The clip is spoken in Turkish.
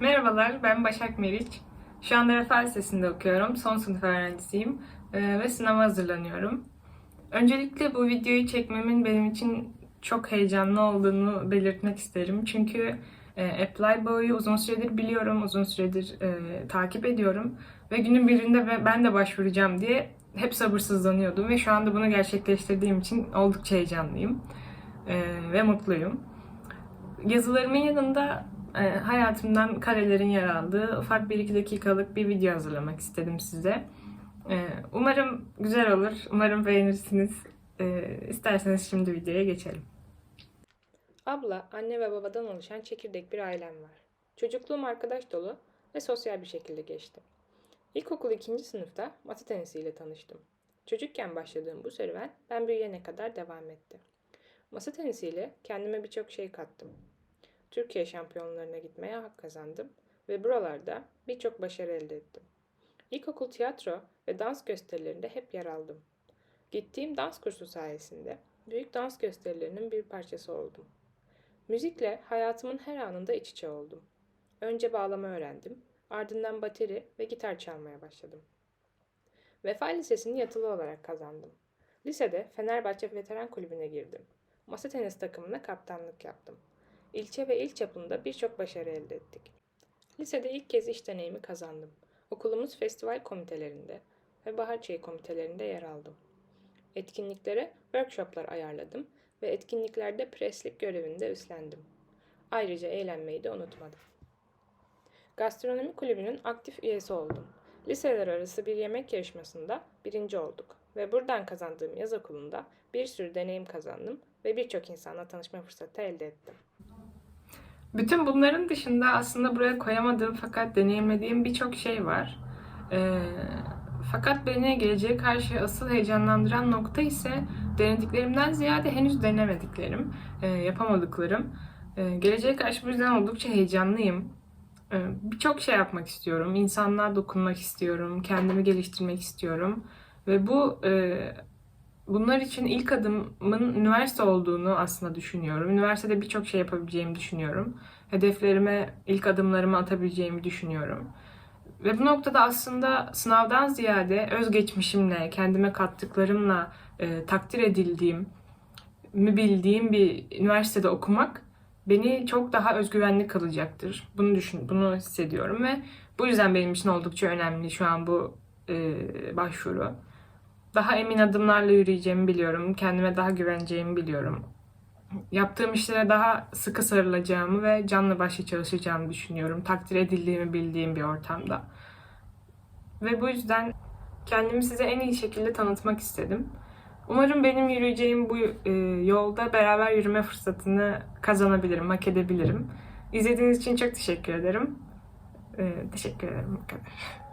Merhabalar, ben Başak Meriç. Şu anda Refah Lisesi'nde okuyorum. Son sınıf öğrencisiyim Ee, ve sınava hazırlanıyorum. Öncelikle bu videoyu çekmemin benim için çok heyecanlı olduğunu belirtmek isterim. Çünkü e, Apply Boy'u uzun süredir biliyorum, uzun süredir e, takip ediyorum. Ve günün birinde be- ben de başvuracağım diye hep sabırsızlanıyordum. Ve şu anda bunu gerçekleştirdiğim için oldukça heyecanlıyım e, ve mutluyum. Yazılarımın yanında e, hayatımdan karelerin yer aldığı ufak bir iki dakikalık bir video hazırlamak istedim size. E, umarım güzel olur, umarım beğenirsiniz. E, isterseniz şimdi videoya geçelim. Abla, anne ve babadan oluşan çekirdek bir ailem var. Çocukluğum arkadaş dolu ve sosyal bir şekilde geçti. İlkokul ikinci sınıfta masa tenisiyle tanıştım. Çocukken başladığım bu serüven ben büyüyene kadar devam etti. Masa tenisiyle kendime birçok şey kattım. Türkiye şampiyonlarına gitmeye hak kazandım ve buralarda birçok başarı elde ettim. İlkokul tiyatro ve dans gösterilerinde hep yer aldım. Gittiğim dans kursu sayesinde büyük dans gösterilerinin bir parçası oldum. Müzikle hayatımın her anında iç içe oldum. Önce bağlama öğrendim, ardından bateri ve gitar çalmaya başladım. Vefa Lisesi'ni yatılı olarak kazandım. Lisede Fenerbahçe Veteran Kulübü'ne girdim. Masa tenis takımına kaptanlık yaptım. İlçe ve il çapında birçok başarı elde ettik. Lisede ilk kez iş deneyimi kazandım. Okulumuz festival komitelerinde ve bahar komitelerinde yer aldım. Etkinliklere workshoplar ayarladım ve etkinliklerde preslik görevinde üstlendim. Ayrıca eğlenmeyi de unutmadım. Gastronomi kulübünün aktif üyesi oldum. Liseler arası bir yemek yarışmasında birinci olduk ve buradan kazandığım yaz okulunda bir sürü deneyim kazandım ve birçok insanla tanışma fırsatı elde ettim. Bütün bunların dışında aslında buraya koyamadığım fakat deneyimlediğim birçok şey var. Ee, fakat beni geleceğe karşı asıl heyecanlandıran nokta ise denediklerimden ziyade henüz denemediklerim, e, yapamadıklarım. E, geleceğe karşı bu yüzden oldukça heyecanlıyım. E, birçok şey yapmak istiyorum, insanlığa dokunmak istiyorum, kendimi geliştirmek istiyorum. Ve bu e, bunlar için ilk adımın üniversite olduğunu aslında düşünüyorum. Üniversitede birçok şey yapabileceğimi düşünüyorum. Hedeflerime, ilk adımlarımı atabileceğimi düşünüyorum. Ve bu noktada aslında sınavdan ziyade özgeçmişimle, kendime kattıklarımla e, takdir edildiğim, mi bildiğim bir üniversitede okumak beni çok daha özgüvenli kılacaktır. Bunu düşün, bunu hissediyorum ve bu yüzden benim için oldukça önemli şu an bu e, başvuru. Daha emin adımlarla yürüyeceğimi biliyorum. Kendime daha güveneceğimi biliyorum. Yaptığım işlere daha sıkı sarılacağımı ve canlı başlı çalışacağımı düşünüyorum. Takdir edildiğimi bildiğim bir ortamda. Ve bu yüzden kendimi size en iyi şekilde tanıtmak istedim. Umarım benim yürüyeceğim bu e, yolda beraber yürüme fırsatını kazanabilirim, hak edebilirim. İzlediğiniz için çok teşekkür ederim. E, teşekkür ederim bu kadar.